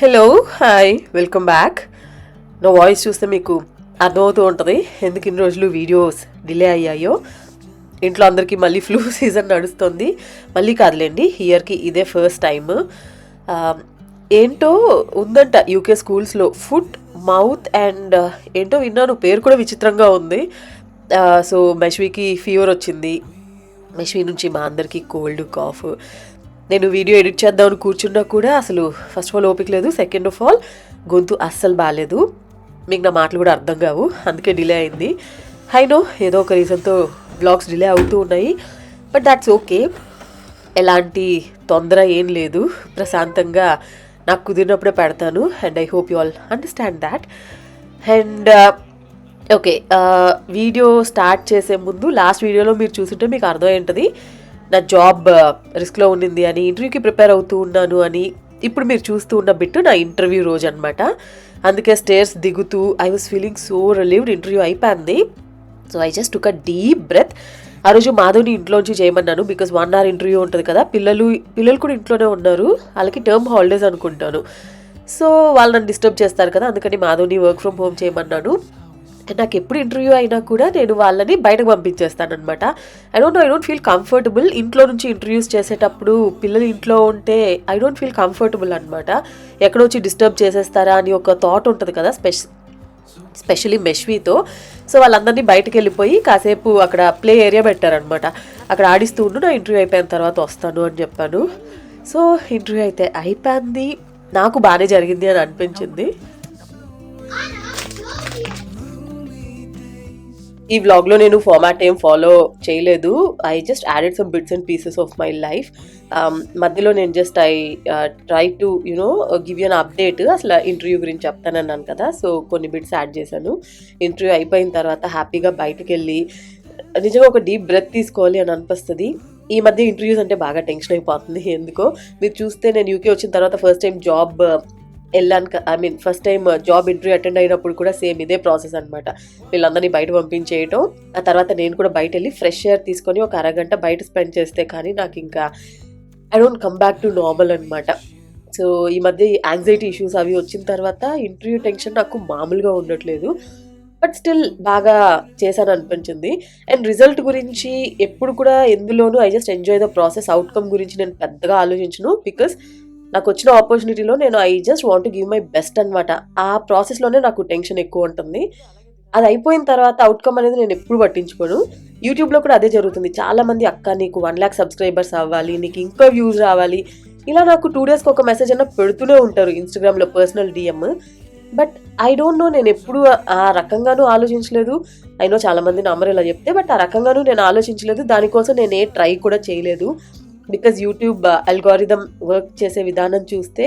Hello hi welcome back నా voice చూస్తే మీకు అర్థమవుతూ ఉంటుంది. ఎందుకు ఇన్ని రోజులు వీడియోస్ డిలే అయ్యాయో? ఇంట్లో అందరికీ మళ్ళీ ఫ్లూ సీజన్ నడుస్తుంది. మళ్ళీ కాదులేండి ఇయర్కి ఇదే ఫస్ట్ టైం ఏంటో ఉందంట యూకే స్కూల్స్లో ఫుడ్ మౌత్ అండ్ ఏంటో విన్నాను పేరు కూడా విచిత్రంగా ఉంది. సో మెష్వికి ఫీవర్ వచ్చింది. మెష్వి నుంచి మా అందరికీ కోల్డ్ కాఫ్ నేను వీడియో ఎడిట్ చేద్దామని కూర్చున్నా కూడా అసలు ఫస్ట్ ఆఫ్ ఆల్ ఓపిక లేదు సెకండ్ ఆఫ్ ఆల్ గొంతు అస్సలు బాగాలేదు మీకు నా మాటలు కూడా అర్థం కావు అందుకే డిలే అయింది. హైనో ఏదో ఒక రీజన్తో బ్లాగ్స్ డిలే అవుతూ ఉన్నాయి బట్ దాట్స్ ఓకే ఎలాంటి తొందర ఏం లేదు ప్రశాంతంగా నాకు కుదిరినప్పుడే పెడతాను and I hope you all understand that and okay video start చేసే ముందు లాస్ట్ వీడియోలో మీరు చూస్తుంటే మీకు అర్థమై ఉంటుంది నా జాబ్ రిస్క్లో ఉండింది అని ఇంటర్వ్యూకి ప్రిపేర్ అవుతూ ఉన్నాను అని ఇప్పుడు మీరు చూస్తూ ఉన్న బిట్టు నా ఇంటర్వ్యూ రోజు అనమాట అందుకే స్టేర్స్ దిగుతూ I was feeling so relieved interview అయిపోయింది. So I just took a deep breath ఆ రోజు మాధవ్ని ఇంట్లోంచి చేయమన్నాను బికాస్ వన్ అవర్ ఇంటర్వ్యూ ఉంటుంది కదా పిల్లలు పిల్లలు కూడా ఇంట్లోనే ఉన్నారు వాళ్ళకి టర్మ్ హాలిడేస్ అనుకుంటాను. సో వాళ్ళు నన్ను డిస్టర్బ్ చేస్తారు కదా అందుకని మాధవ్ని వర్క్ ఫ్రమ్ హోమ్ చేయమన్నాను. నాకు ఎప్పుడు ఇంటర్వ్యూ అయినా కూడా నేను వాళ్ళని బయటకు పంపించేస్తాను అనమాట I don't I don't feel comfortable ఇంట్లో నుంచి ఇంటర్వ్యూస్ చేసేటప్పుడు పిల్లలు ఇంట్లో ఉంటే ఐ డోంట్ ఫీల్ కంఫర్టబుల్ అనమాట ఎక్కడొచ్చి డిస్టర్బ్ చేసేస్తారా అని ఒక థాట్ ఉంటుంది కదా స్పెష స్పెషలీ మెష్వీతో సో వాళ్ళందరినీ బయటకు వెళ్ళిపోయి కాసేపు అక్కడ ప్లే ఏరియా పెట్టారనమాట అక్కడ ఆడిస్తూ ఉండు నా ఇంటర్వ్యూ అయిపోయిన తర్వాత వస్తాను అని చెప్పాను. సో ఇంటర్వ్యూ అయితే అయిపోయింది. నాకు బాగానే జరిగింది అని అనిపించింది. ఈ వ్లాగ్లో నేను ఫార్మాట్ ఏం ఫాలో చేయలేదు. I just added some bits and pieces of my life మధ్యలో నేను just I try to you know give an update అసలు ఇంటర్వ్యూ గురించి చెప్తానన్నాను కదా సో కొన్ని బిట్స్ యాడ్ చేశాను. ఇంటర్వ్యూ అయిపోయిన తర్వాత హ్యాపీగా బయటకు వెళ్ళి నిజంగా ఒక డీప్ బ్రెత్ తీసుకోవాలి అని అనిపిస్తుంది. ఈ మధ్య ఇంటర్వ్యూస్ అంటే బాగా టెన్షన్ అయిపోతుంది. ఎందుకో? మీరు చూస్తే నేను యూకే వచ్చిన తర్వాత ఫస్ట్ టైం జాబ్ వెళ్ళాను I mean first time job interview attend అయినప్పుడు కూడా సేమ్ ఇదే ప్రాసెస్ అనమాట వీళ్ళందరినీ బయట పంపించేయటం ఆ తర్వాత నేను కూడా బయట వెళ్ళి ఫ్రెష్ ఎయిర్ తీసుకొని ఒక అరగంట బయట స్పెండ్ చేస్తే కానీ నాకు ఇంకా I don't come back to normal అనమాట సో ఈ మధ్య యాంగ్జైటీ ఇష్యూస్ అవి వచ్చిన తర్వాత ఇంటర్వ్యూ టెన్షన్ నాకు మామూలుగా ఉండట్లేదు. బట్ స్టిల్ బాగా చేశాను అనిపించింది. అండ్ రిజల్ట్ గురించి ఎప్పుడు కూడా ఎందులోనూ I just enjoy the process outcome గురించి నేను పెద్దగా ఆలోచించను బికాస్ నాకు వచ్చిన ఆపర్చునిటీలో నేను I just want give my best అనమాట ఆ ప్రాసెస్లోనే నాకు టెన్షన్ ఎక్కువ ఉంటుంది. అది అయిపోయిన తర్వాత అవుట్కమ్ అనేది నేను ఎప్పుడు పట్టించుకోను. యూట్యూబ్లో కూడా అదే జరుగుతుంది. చాలామంది అక్క నీకు వన్ ల్యాక్ సబ్స్క్రైబర్స్ అవ్వాలి నీకు ఇంకా వ్యూస్ రావాలి. ఇలా నాకు టూ డేస్కి ఒక మెసేజ్ అన్న పెడుతూనే ఉంటారు ఇన్స్టాగ్రామ్లో personal DM but I don't know నేను ఎప్పుడు ఆ రకంగానూ ఆలోచించలేదు. అయినో చాలా మంది నమ్మరు ఇలా చెప్తే బట్ ఆ రకంగానూ నేను ఆలోచించలేదు. దానికోసం నేను ఏ ట్రై కూడా చేయలేదు. బికాజ్ యూట్యూబ్ అల్గోరిథం వర్క్ చేసే విధానం చూస్తే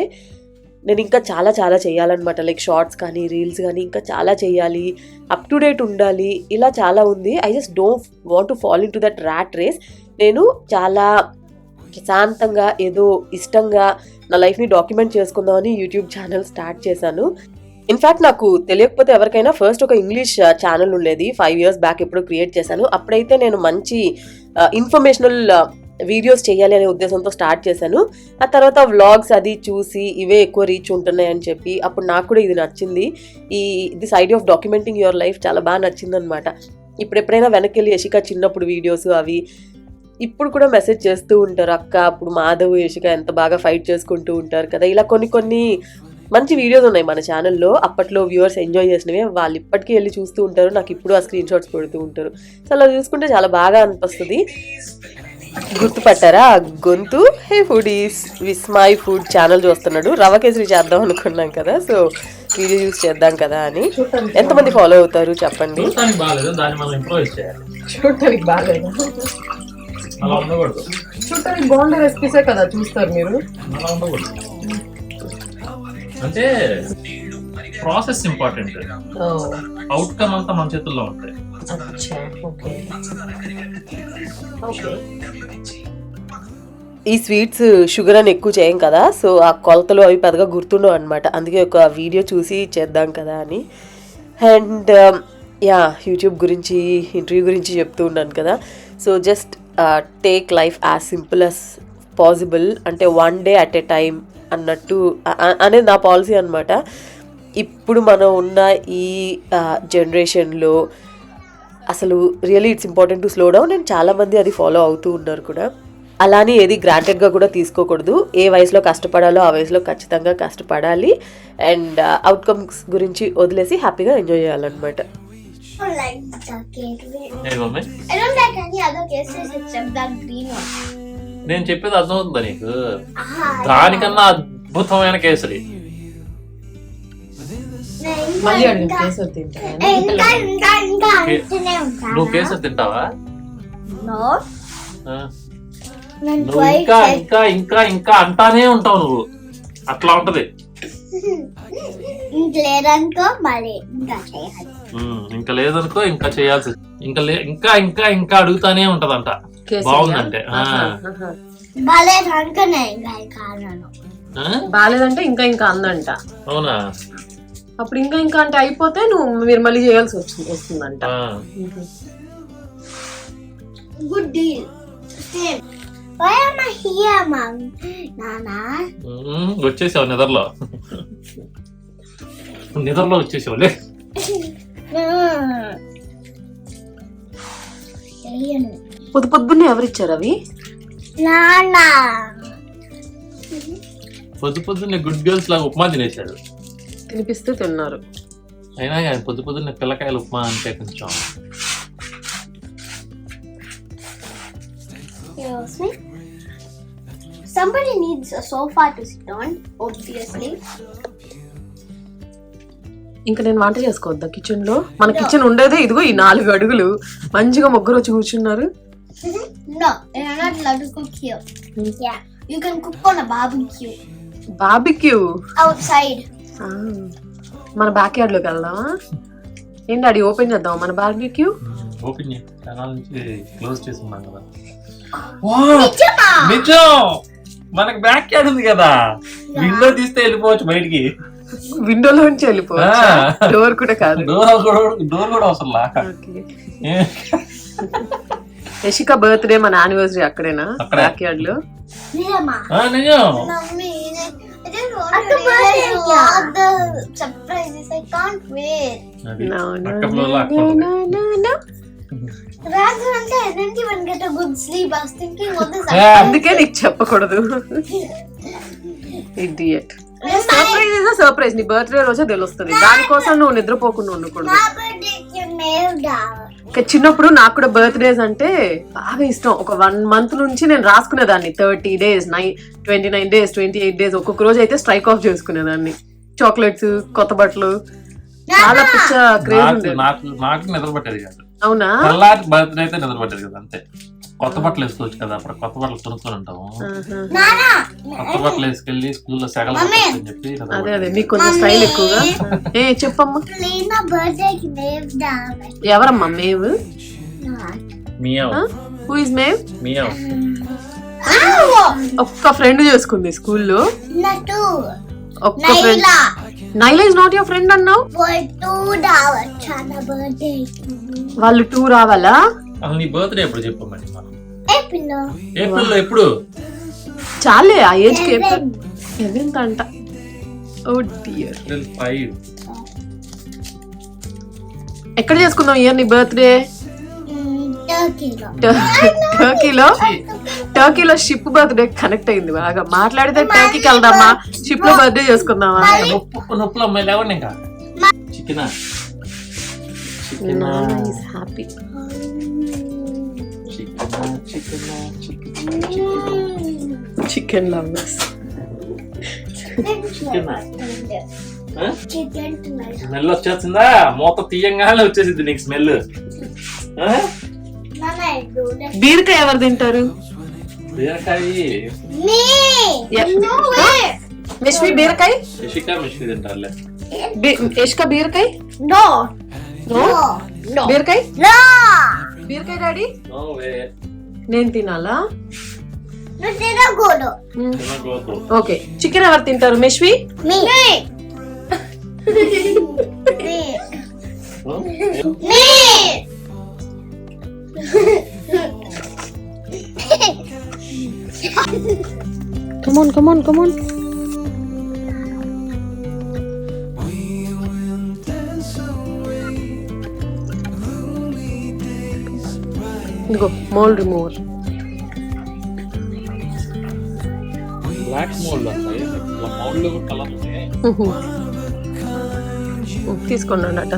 నేను ఇంకా చాలా చాలా చేయాలన్నమాట. లైక్ షార్ట్స్ కానీ రీల్స్ కానీ ఇంకా చాలా చేయాలి. అప్ టు డేట్ ఉండాలి. ఇలా చాలా ఉంది. I just don't want to follow in to that rat race నేను చాలా శాంతంగా ఏదో ఇష్టంగా నా లైఫ్ని డాక్యుమెంట్ చేసుకుందామని యూట్యూబ్ ఛానల్ స్టార్ట్ చేశాను. ఇన్ఫ్యాక్ట్ నాకు తెలియకపోతే ఎవరికైనా ఫస్ట్ ఒక ఇంగ్లీష్ ఛానల్ uh, ఉండేది. ఫైవ్ ఇయర్స్ బ్యాక్ ఎప్పుడు క్రియేట్ చేశాను. అప్పుడైతే నేను మంచి uh, ఇన్ఫర్మేషనల్ వీడియోస్ చేయాలి అనే ఉద్దేశంతో స్టార్ట్ చేశాను. ఆ తర్వాత వ్లాగ్స్ అది చూసి ఇవే ఎక్కువ రీచ్ ఉంటున్నాయి అని చెప్పి అప్పుడు నాకు కూడా ఇది నచ్చింది. ఈ this idea of documenting your life చాలా బాగా నచ్చింది అనమాట ఇప్పుడు ఎప్పుడైనా వెనక్కి వెళ్ళి యశిక చిన్నప్పుడు వీడియోస్ అవి ఇప్పుడు కూడా మెసేజ్ చేస్తూ ఉంటారు. అక్క అప్పుడు మాధవ్ యశిక ఎంత బాగా ఫైట్ చేసుకుంటూ ఉంటారు కదా. ఇలా కొన్ని కొన్ని మంచి వీడియోస్ ఉన్నాయి మన ఛానల్లో అప్పట్లో వ్యూవర్స్ ఎంజాయ్ చేసినవి. వాళ్ళు ఇప్పటికీ వెళ్ళి చూస్తూ ఉంటారు. నాకు ఇప్పుడు ఆ స్క్రీన్ షాట్స్ పెడుతూ ఉంటారు. సో అలా చూసుకుంటే చాలా బాగా అనిపిస్తుంది. గుర్తుపట్టారా? ఆ గొంతు? Hey foodies Vismai food channel చూస్తున్నాడు. రవ కేసరి చేద్దాం అనుకున్నాం కదా సో వీడియో యూస్ చేద్దాం కదా అని. ఎంతమంది ఫాలో అవుతారు చెప్పండి? చూడటానికి బాగాలేదు చూడటానికి బాగుండే రెసిపీసే కదా చూస్తారు మీరు. అంటే ప్రాసెస్ ఇంపార్టెంట్ అవుట్కమ్ అంతా మన చేతుల్లో ఉంటాయి. ఓకే. ఈ స్వీట్స్ షుగర్ అని ఎక్కువ చేయం కదా సో ఆ కొలతలు అవి పెద్దగా గుర్తుండవు అనమాట అందుకే ఒక వీడియో చూసి చేద్దాం కదా అని. అండ్ um, యా యూట్యూబ్ గురించి ఇంటర్వ్యూ గురించి చెప్తూ ఉన్నాను కదా. So just take life as simple as possible అంటే one day at a time అన్నట్టు అనేది నా పాలసీ అనమాట ఇప్పుడు మనం ఉన్న ఈ జనరేషన్లో అసలు really it's important to slow down and చాలామంది అది ఫాలో అవుతూ ఉన్నారు కూడా. అలానే ఏది గ్రాంటెడ్గా కూడా తీసుకోకూడదు. ఏ వయసులో కష్టపడాలో ఆ వయసులో ఖచ్చితంగా కష్టపడాలి. అండ్ అవుట్కమ్స్ గురించి వదిలేసి హ్యాపీగా ఎంజాయ్ చేయాలన్నమాట. నేను చెప్పేది అర్థమవుతుందా నీకు? దానికన్నా అద్భుతమైన కేసరి నువ్వు కేసరి తింటావా? నువ్వు ఇంకా. ఇంకా ఇంకా ఇంకా అంటానే ఉంటావు నువ్వు. అట్లా ఉంటది. ఇంక లేదనుకో ఇంకా చేయాల్సి ఇంకా లే ఇంకా ఇంకా ఇంకా అడుగుతానే ఉంటదంట. బాగుందంటే? బాగాలేదంటే ఇంకా ఇంకా అందంట అవునా? అప్పుడు ఇంకా ఇంకా అంటే అయిపోతే నువ్వు మీరు మళ్ళీ చేయాల్సి వచ్చింది వస్తుందంట. Good deal. Why am I here, mom? Nana? ఉమ్, వచ్చేసావు నిద్రలో నిద్రలో వచ్చేసావులే పొద్దు పొద్దున్నే ఎవరిచ్చారు అవి? నానా పొద్దు పొద్దున్నే గుడ్ గర్ల్స్ లాగా ఉప్మా తినేసాడు తినిపిస్తే తిన్నారు. అయినా కానీ పొద్దు పొద్దున్నే పిల్లకాయలు ఉప్మా అంటే కొంచెం. Somebody needs a sofa to sit on, obviously. ఇంకా నేను వంట చేసుకోవద్దా? కిచెన్లో మన కిచెన్ ఉండేదే ఇదిగో ఈ నాలుగు అడుగులు. మంచిగా ముగ్గురు వచ్చి కూర్చున్నారు. No, you're not allowed to cook here. Yeah, you can cook on a barbecue. Barbecue outside. మన బ్యాక్ యార్డ్లోకి వెళ్దామా? ఏంటి అది ఓపెన్ చేద్దాం మన బార్బిక్యూ ఓపెన్ చేయి. ఛానల్ నుంచి క్లోజ్ చేసి ఉన్నాం కదా. నిజమా? మనకి బ్యాక్ యార్డ్ ఉంది కదా. విండో తీస్తే వెళ్ళిపోవచ్చు బయటికి. విండోలోంచి వెళ్ళిపోవచ్చు. డోర్ కూడా కాదు. డోర్ కూడా డోర్ కూడా. యశిక బర్త్డే మన యానివర్సరీ అక్కడేనా? అక్కడే. బ్యాక్ యార్డ్లో నిజం. అందుకే నీకు చెప్పకూడదు. ఇడియట్ సర్ప్రైజ్ ఇస్ సర్ప్రైజ్ నీ బర్త్డే రోజే తెలుస్తుంది. దానికోసం నువ్వు నిద్రపోకుండా ఉండకూడదు. చిన్నప్పుడు నాకు కూడా బర్త్డేస్ అంటే బాగా ఇష్టం. ఒక వన్ మంత్ నుంచి నేను రాసుకునేదాన్ని. Thirty days nine twenty nine days twenty eight days ఒక్కొక్క రోజు అయితే స్ట్రైక్ ఆఫ్ చేసుకునేదాన్ని. చాక్లెట్స్ కొత్త బట్టలు. చాలా పిచ్చ క్రేజ్ నాకు ఉండేది. నాకు నాకు నిద్ర పట్టేది కాదు. అవునా? తెల్లారి బర్త్డే అయితే నిద్ర పట్టేది కదా అంతే. కొత్త బట్టలు వేసుకోవచ్చు కదా అప్పుడు కొత్త బట్టలు కొనుక్కొని ఉంటాము. కొత్త బట్టలు వేసుకెళ్ళి స్కూల్లో సెగలు కొట్టొచ్చని చెప్పి అదే అదే. మీకు కొంచెం స్టైల్ ఎక్కువగా? ఏ చెప్పమ్మా. ఎవరమ్మా మేవ్? Who is మేవ్! ఒక్క ఫ్రెండ్ చేసుకుంది స్కూల్లో. ఒక్క friend. Naila. Is not your friend అన్నావు? వాళ్ళు టూ రావాలా? అసలు నీ బర్త్డే ఎప్పుడు చెప్పమని మనం April. ఏప్రిల్లో ఎప్పుడు? చాలే ఆ ఏజ్కి ఎంత అంట. ఓ డియర్ ఏప్రిల్ ఫైవ్ ఎక్కడ చేసుకుందాం ఇయర్ నీ బర్త్డే. టర్కీలో టర్కీలో షిప్ బర్త్డే కనెక్ట్ అయింది బాగా. మాట్లాడితే టర్కీకి వెళ్దామా? షిప్లో బర్త్డే చేసుకుందామా? నొప్పు నొప్పులు అమ్మాయి లేవండి ఇంకా? Chicken? Chicken happy chicken chicken chicken. Chicken lovers. Smell వచ్చేస్తుందా మూత తీయంగానే వచ్చేసింది నీకు స్మెల్. బీరకాయ ఎవరు తింటారు బీరకాయ Me! Yep. No way! Mishmi బీరకాయ ఇషికా మిషి తింటారులే యష్క బీరకాయ No! No? No! బీరకాయ No! బీరకాయ డాడీ నో వే నేను తినాలా తినకూడదు. ఓకే చికెన్ ఎవరు తింటారు Mishvi Me! Me! Me! Come on come on come on ఇదిగో mole remover. Black mould mould colour తీసుకోండి అన్నట్టు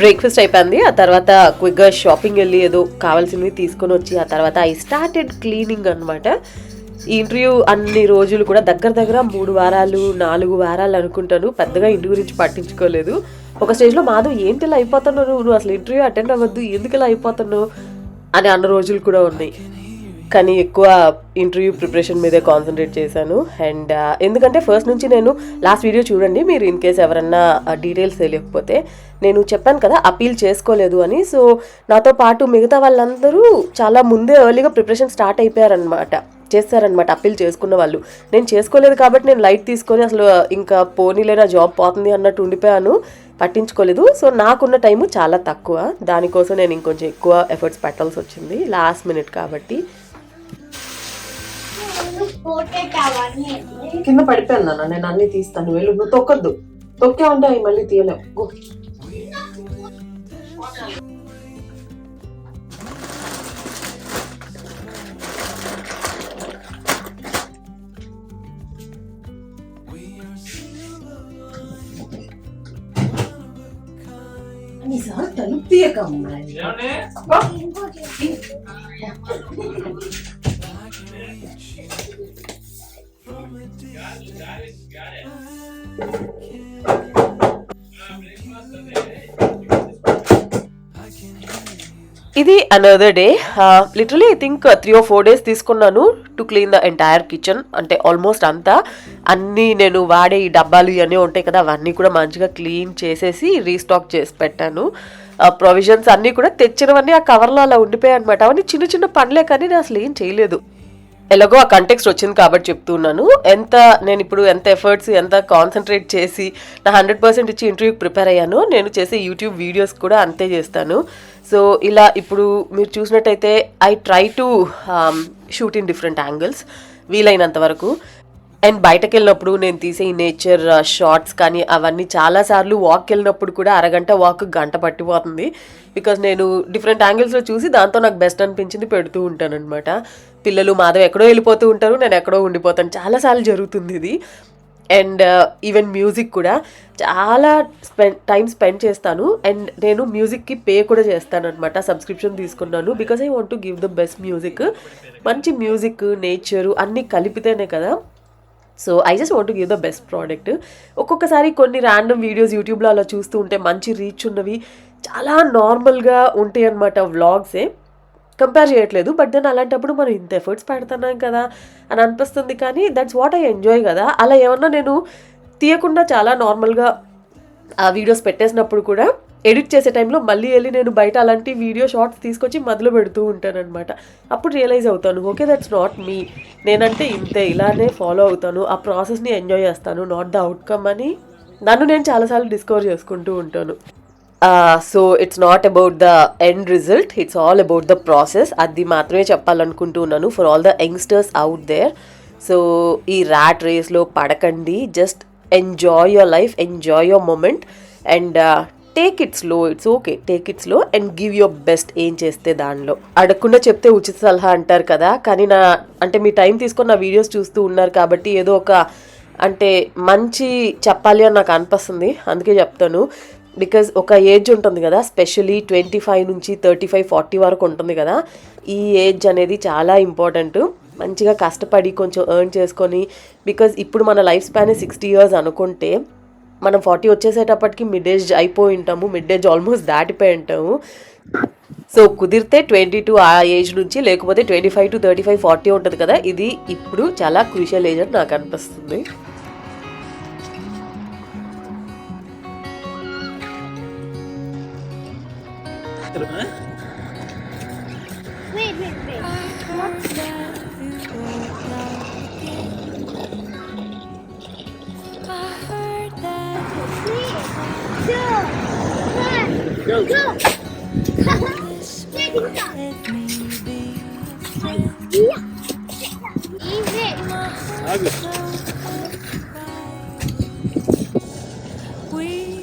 బ్రేక్ఫాస్ట్ అయిపోయింది. ఆ తర్వాత క్విక్గా షాపింగ్ వెళ్ళి ఏదో కావాల్సింది తీసుకొని వచ్చి ఆ తర్వాత ఐ స్టార్టెడ్ క్లీనింగ్ అనమాట ఈ ఇంటర్వ్యూ అన్ని రోజులు కూడా దగ్గర దగ్గర మూడు వారాలు నాలుగు వారాలు అనుకుంటాను. పెద్దగా ఇంటి గురించి పట్టించుకోలేదు. ఒక స్టేజ్లో మాధవ్ ఏంటి ఇలా అయిపోతున్నావు నువ్వు నువ్వు అసలు ఇంటర్వ్యూ అటెండ్ అవ్వద్దు. ఎందుకు ఇలా అయిపోతున్నావు? అని అన్న రోజులు కూడా ఉన్నాయి. కానీ ఎక్కువ ఇంటర్వ్యూ ప్రిపరేషన్ మీదే కాన్సన్ట్రేట్ చేశాను. అండ్ uh, ఎందుకంటే ఫస్ట్ నుంచి నేను లాస్ట్ వీడియో చూడండి మీరు ఇన్ కేస్ ఎవరన్నా uh, డీటెయిల్స్ తెలియకపోతే నేను చెప్పాను కదా అపీల్ చేసుకోలేదు అని. సో నాతో పాటు మిగతా వాళ్ళందరూ చాలా ముందే ఎర్లీగా ప్రిపరేషన్ స్టార్ట్ అయిపోయారనమాట చేస్తారనమాట అప్పీల్ చేసుకున్న వాళ్ళు. నేను చేసుకోలేదు కాబట్టి నేను లైట్ తీసుకొని అసలు uh, ఇంకా పోనీలేనా జాబ్ పోతుంది అన్నట్టు ఉండిపోయాను. పట్టించుకోలేదు. సో నాకున్న టైము చాలా తక్కువ. దానికోసం నేను ఇంకొంచెం ఎక్కువ ఎఫర్ట్స్ పెట్టాల్సి వచ్చింది లాస్ట్ మినిట్ కాబట్టి. కింద పడిపోయాను నాన్న నేను అన్ని తీస్తాను. వెళ్ళు. నువ్వు తొక్కద్దు. తొక్కే ఉంటే అవి మళ్ళీ తీయలేవు. గో. అన్నిసార్లు తలుపు ఇది another day literally I think three or four days తీసుకున్నాను to clean the entire kitchen అంటే ఆల్మోస్ట్ అంతా అన్నీ నేను వాడే ఈ డబ్బాలు ఇవన్నీ ఉంటాయి కదా అవన్నీ కూడా మంచిగా క్లీన్ చేసేసి రీస్టాక్ చేసి పెట్టాను. ప్రొవిజన్స్ అన్నీ కూడా తెచ్చినవన్నీ ఆ కవర్లో అలా ఉండిపోయాయి అనమాట అవన్నీ చిన్న చిన్న పనులే కానీ నేను అసలు ఏం చేయలేదు. ఎలాగో ఆ కంటెక్స్ట్ వచ్చింది కాబట్టి చెప్తున్నాను. ఎంత నేను ఇప్పుడు ఎంత ఎఫర్ట్స్ ఎంత కాన్సన్ట్రేట్ చేసి నా హండ్రెడ్ పర్సెంట్ ఇచ్చి ఇంటర్వ్యూకి ప్రిపేర్ అయ్యాను నేను చేసే యూట్యూబ్ వీడియోస్ కూడా అంతే చేస్తాను. సో ఇలా ఇప్పుడు మీరు చూసినట్టయితే I try to shoot in different angles వీలైనంత వరకు. అండ్ బయటకు వెళ్ళినప్పుడు నేను తీసే ఈ నేచర్ షార్ట్స్ uh, కానీ అవన్నీ చాలాసార్లు వాక్ వెళ్ళినప్పుడు కూడా అరగంట వాక్ గంట పట్టిపోతుంది. బికాజ్ నేను డిఫరెంట్ యాంగిల్స్లో చూసి దాంతో నాకు బెస్ట్ అనిపించింది పెడుతూ ఉంటాను అనమాట పిల్లలు మాధవ్ ఎక్కడో వెళ్ళిపోతూ ఉంటారు నేను ఎక్కడో ఉండిపోతాను. చాలాసార్లు జరుగుతుంది ఇది. అండ్ uh, ఈవెన్ మ్యూజిక్ కూడా చాలా స్పెండ్ టైం స్పెండ్ చేస్తాను. అండ్ నేను మ్యూజిక్కి పే కూడా చేస్తాను అనమాట సబ్స్క్రిప్షన్ తీసుకున్నాను. Because I want to give the best music మంచి మ్యూజిక్ నేచరు అన్నీ కలిపితేనే కదా. So I just want give the best product ఒక్కొక్కసారి కొన్ని ర్యాండమ్ వీడియోస్ యూట్యూబ్లో అలా చూస్తూ ఉంటే మంచి రీచ్ ఉన్నవి చాలా నార్మల్గా ఉంటాయి అనమాట వ్లాగ్సే కంపేర్ చేయట్లేదు బట్ దెన్ అలాంటప్పుడు మనం ఇంత ఎఫర్ట్స్ పెడుతున్నాం కదా అని అనిపిస్తుంది. కానీ దట్స్ వాట్ ఐ ఎంజాయ్ కదా. అలా ఏమన్నా నేను తీయకుండా చాలా నార్మల్గా ఆ వీడియోస్ పెట్టేసినప్పుడు కూడా ఎడిట్ చేసే టైంలో మళ్ళీ వెళ్ళి నేను బయట అలాంటి వీడియో షార్ట్స్ తీసుకొచ్చి మొదలు పెడుతూ ఉంటాననమాట అప్పుడు రియలైజ్ అవుతాను ఓకే దట్స్ నాట్ మీ నేనంటే ఇంతే ఇలానే ఫాలో అవుతాను ఆ ప్రాసెస్ని ఎంజాయ్ చేస్తాను నాట్ ద అవుట్కమ్ అని నన్ను నేను చాలాసార్లు డిస్కవర్ చేసుకుంటూ ఉంటాను. So it's not about the end result it's all about the process అది మాత్రమే చెప్పాలనుకుంటున్నాను for all the youngsters out there so ఈ ర్యాట్ రేస్లో పడకండి. Just enjoy your life enjoy your moment and take it slow it's okay take it slow and give your best ఏం చేస్తే దానిలో? అడగకుండా చెప్తే ఉచిత సలహా అంటారు కదా. కానీ నా అంటే మీ టైం తీసుకొని నా వీడియోస్ చూస్తూ ఉన్నారు కాబట్టి ఏదో ఒక అంటే మంచి చెప్పాలి అని నాకు అనిపిస్తుంది. అందుకే చెప్తాను. బికాజ్ ఒక ఏజ్ ఉంటుంది కదా స్పెషలీ ట్వంటీ ఫైవ్ నుంచి థర్టీ ఫైవ్ ఫార్టీ వరకు ఉంటుంది కదా ఈ ఏజ్ అనేది చాలా ఇంపార్టెంట్ మంచిగా కష్టపడి కొంచెం ఎర్న్ చేసుకొని బికాజ్ ఇప్పుడు మన లైఫ్ స్పాన్ సిక్స్టీ ఇయర్స్ అనుకుంటే మనం ఫార్టీ వచ్చేసేటప్పటికి మిడ్ ఏజ్ అయిపోయి ఉంటాము మిడ్ ఏజ్ ఆల్మోస్ట్ దాటిపోయి ఉంటాము. సో కుదిరితే ట్వంటీ టూ ఆ ఏజ్ నుంచి లేకపోతే twenty five to thirty five forty ఉంటుంది కదా ఇది ఇప్పుడు చాలా క్రూషియల్ ఏజ్ అని నాకు అనిపిస్తుంది. We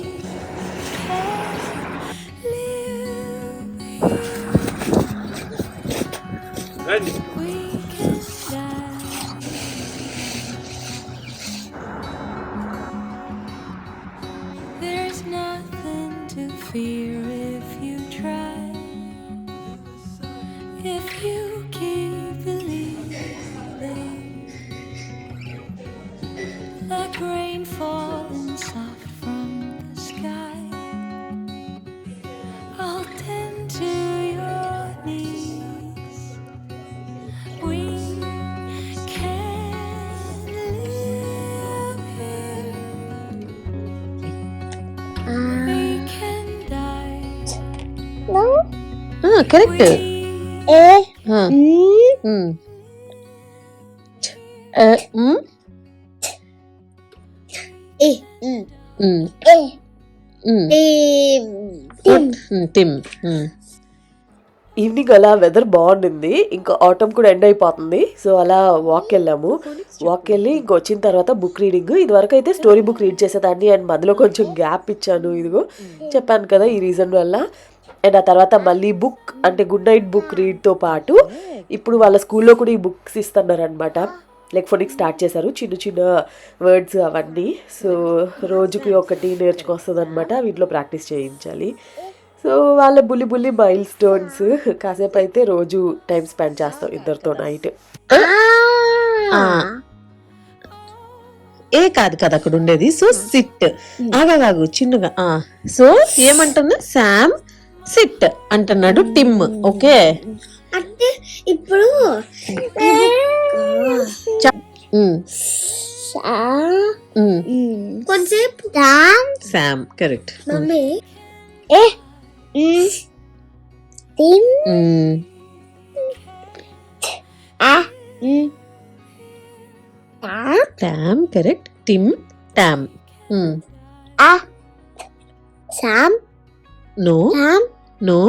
correct. We ఏ ఏ టిమ్ ఈవినింగ్ అలా వెదర్ బాగుండింది. ఇంకా ఆటమ్ కూడా ఎండ్ అయిపోతుంది. సో అలా వాక్ వెళ్ళాము. వాక్ వెళ్ళి ఇంక వచ్చిన తర్వాత బుక్ రీడింగ్ ఇదివరకు అయితే స్టోరీ బుక్ రీడ్ చేసేదాన్ని. అండ్ మధ్యలో కొంచెం గ్యాప్ ఇచ్చాను. ఇదిగో చెప్పాను కదా ఈ రీజన్ వల్ల. అండ్ ఆ తర్వాత మళ్ళీ బుక్ అంటే గుడ్ నైట్ బుక్ రీడ్తో పాటు ఇప్పుడు వాళ్ళ స్కూల్లో కూడా ఈ బుక్స్ ఇస్తున్నారు అనమాట లైక్ ఫోనిక్ స్టార్ట్ చేశారు. చిన్న చిన్న వర్డ్స్ అవన్నీ. సో రోజుకి ఒకటి నేర్చుకొస్తుంది అనమాట వీటిలో ప్రాక్టీస్ చేయించాలి. సో వాళ్ళ బుల్లి బుల్లి మైల్ స్టోన్స్ కాసేపు అయితే రోజు టైం స్పెండ్ చేస్తాం ఇద్దరితో నైట్ ఏ కాదు కదా అక్కడ ఉండేది. సో సిట్ ఆగాగాగు చిన్నగా. సో ఏమంటున్నా? శామ్ సిట్ అంటున్నాడు టిమ్ ఓకే? అంటే ఇప్పుడు ఉమ్, ఉమ్, కొంచెంసేపు శామ్ కరెక్ట్ మమ్మీ. ఏ? తిన్ ఆ? టామ్ కరెక్ట్ టిమ్ టామ్ ఆ? సామ్ నో సామ్ నో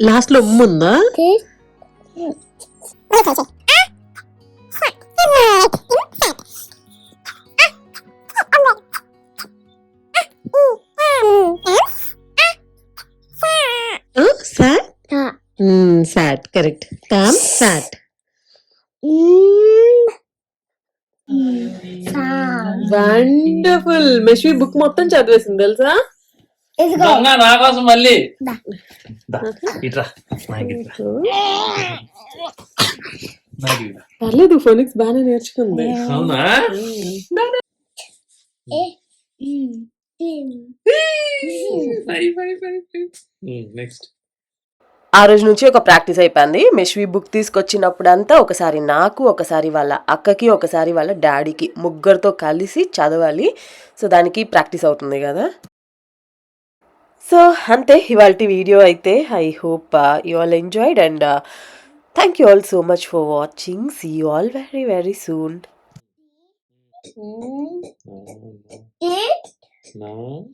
లాస్ట్లో ఉమ్ము ఉందా sat sat correct Tom sat wonderful మెషి book మొత్తం చదివేసింది తెలుసా? దొంగ నా కోసం మళ్ళీ. ఇట్రా. పర్లేదు ఫోనిక్స్ బాగానే నేర్చుకుంది. అవునా? నెక్స్ట్ ఆ రోజు నుంచి ఒక ప్రాక్టీస్ అయిపోయింది. మెష్వి బుక్ తీసుకొచ్చినప్పుడంతా ఒకసారి నాకు ఒకసారి వాళ్ళ అక్కకి ఒకసారి వాళ్ళ డాడీకి ముగ్గురితో కలిసి చదవాలి. సో దానికి ప్రాక్టీస్ అవుతుంది కదా. సో అంతే ఇవాళ వీడియో అయితే I hope you all enjoyed and thank you all so much for watching see you all very very soon No.